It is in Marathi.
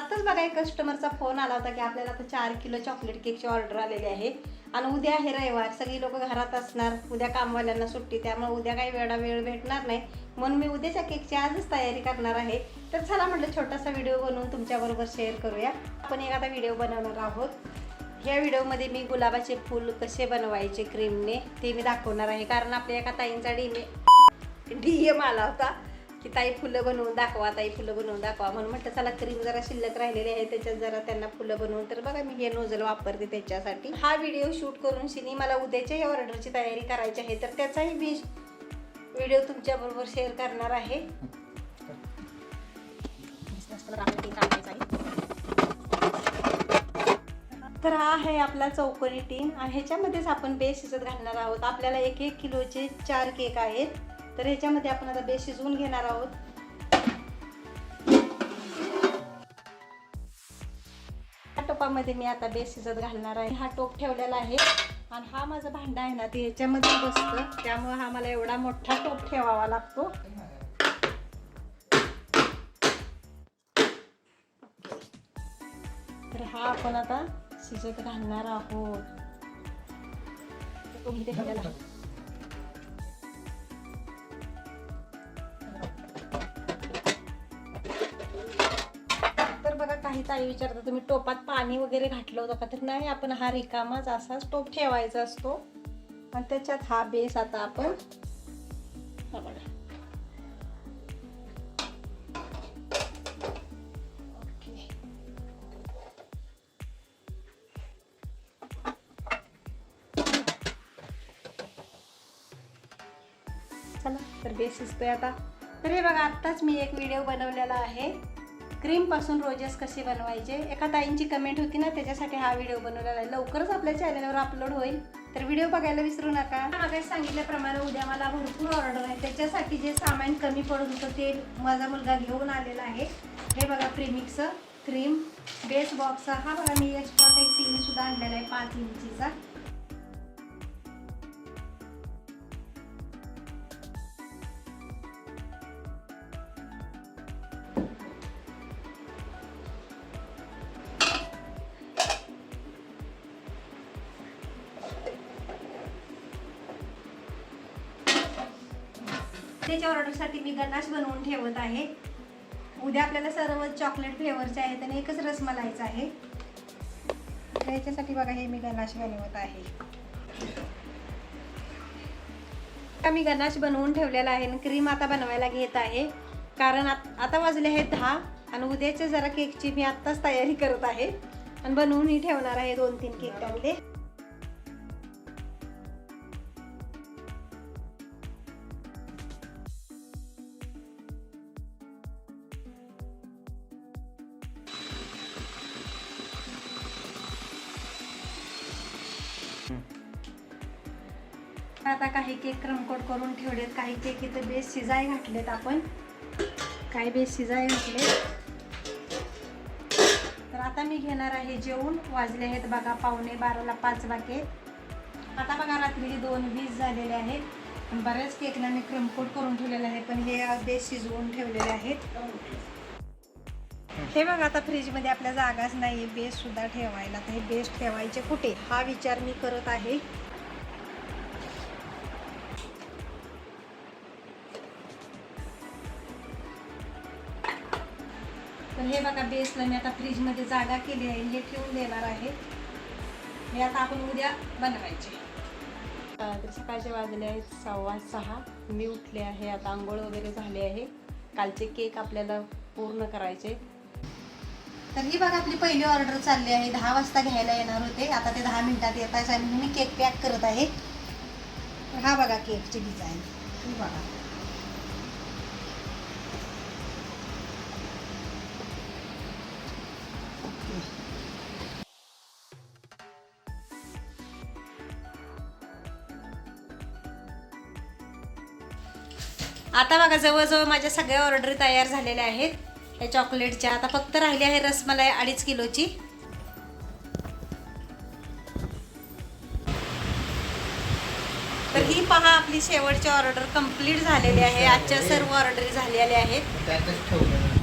आत्ताच बघा एक कस्टमरचा फोन आला होता की आपल्याला आता चार किलो चॉकलेट केकची ऑर्डर आलेली आहे. आणि उद्या आहे रविवार सगळी लोक घरात असणार. उद्या कामवाल्यांना सुट्टी त्यामुळे उद्या काही वेळा वेळ भेटणार नाही. म्हणून मी उद्याच्या केकची आजच तयारी करणार आहे. तर चला म्हटलं छोटासा व्हिडिओ बनवून तुमच्याबरोबर शेअर करूया. आपण एक आता व्हिडिओ बनवणार आहोत. ह्या व्हिडिओमध्ये मी गुलाबाचे फूल कसे बनवायचे क्रीमने ते मी दाखवणार आहे. कारण आपल्या एका ताईंचा डीमे डी एम आला होता. की ताई फुलं बनवून दाखवा ताई फुलं बनवून दाखवा. म्हणून म्हटलं चला क्रीम जरा शिल्लक राहिलेली आहे त्याच्यात जरा त्यांना फुलं बनवून. तर बघा मी हे नोझल वापरते त्याच्यासाठी. हा व्हिडिओ शूट करून शिनी मला उद्याच्या या ऑर्डरची तयारी करायची आहे. तर त्याचाही मी व्हिडिओ तुमच्याबरोबर शेअर करणार आहे. तर हा आहे आपला चौकोनी टीम आणि ह्याच्यामध्येच आपण बेस शिजत घालणार आहोत. आपल्याला एक एक किलोचे चार केक आहेत. तर ह्याच्यामध्ये आपण आता बेस शिजवून घेणार आहोत. ह्या टोपामध्ये मी आता बेस शिजत घालणार आहे. हा टोप ठेवलेला आहे आणि हा माझा भांडा आहे ना ते ह्याच्यामध्ये बसतं. त्यामुळे हा मला एवढा मोठा टोप ठेवावा लागतो. तर हा आपण आता शिजत घालणार आहोत. काही ताई विचारतात तुम्ही टोपात पाणी वगैरे घातलं होतं का? तर नाही आपण हा रिकामाच असाच टोप ठेवायचा असतो. आणि त्याच्यात हा बेस आता आपण बघा. चला तर बेस शिजतोय आता. तर हे बघा आत्ताच मी एक व्हिडिओ बनवलेला आहे. क्रीमपासून रोजेस कसे बनवायचे? एका ताईंची कमेंट होती ना त्याच्यासाठी हा व्हिडिओ बनवलेला आहे. लवकरच आपल्या चॅनलवर अपलोड होईल. तर व्हिडिओ बघायला विसरू नका. मागे सांगितल्याप्रमाणे उद्या मला भरपूर ऑर्डर आहे. त्याच्यासाठी जे सामान कमी पडत होतं ते माझा मुलगा घेऊन आलेला आहे. हे बघा प्रीमिक्स क्रीम बेस बॉक्स हा बघा मी एक्स्ट्रा एक टीन सुद्धा आणलेला आहे पाच इंचीचा. त्याच्या ऑर्डरसाठी मी गनाश बनवून ठेवत आहे. उद्या आपल्याला सर्व चॉकलेट फ्लेवरचे आहेत आणि एकच रसमलाईचा आहे. तर याच्यासाठी बघा हे मी गनाश बनवत आहे. आता मी गनाश बनवून ठेवलेला आहे आणि क्रीम आता बनवायला घेत आहे. कारण आता वाजले आहेत दहा आणि उद्याच्या जरा केकची मी आत्ताच तयारी करत आहे. आणि बनवूनही ठेवणार आहे दोन तीन केक त्यामध्ये. आता काही केक क्रमकोट करून ठेवलेत काही केक इथं बेस शिजाय घातलेत आपण. काही बेस शिजाय घातले तर आता मी घेणार आहे जेवण वाजले आहेत बघा पावणे बाराला पाच वाके. आता बघा रात्री दोन वीस झालेले आहेत. बऱ्याच केकला मी क्रमकोट करून ठेवलेले आहे पण हे बेस शिजवून ठेवलेले आहेत. हे बघा आता फ्रीजमध्ये आपल्या जागाच नाही बेस सुद्धा ठेवायला. तर हे बेस ठेवायचे कुठे? हा विचार मी करत आहे. तर हे बघा बेसला मी आता फ्रीजमध्ये जागा केली आहे. हे ठेवून देणार आहे. हे आता आपण उद्या बनवायचे. तर सकाळचे वाजले आहेत सव्वा सहा. मी उठले आहे. आता आंघोळ वगैरे झाले आहे. कालचे केक आपल्याला पूर्ण करायचे. तर ही बघा आपली पहिली ऑर्डर चालली आहे. दहा वाजता घ्यायला येणार होते. आता ते दहा मिनिटात येत आहे. आणि मी केक पॅक करत आहे. हा बघा केकची डिझाईन ही बघा. आता बघा जवळजवळ माझ्या सगळ्या ऑर्डर तयार झालेल्या आहेत. या चॉकलेटच्या. आता फक्त राहिली आहे रसमलाई अडीच किलोची. तर ही पहा आपली शेवटची ऑर्डर कंप्लीट झालेली आहे. आजच्या सर्व ऑर्डरी झालेल्या आहेत.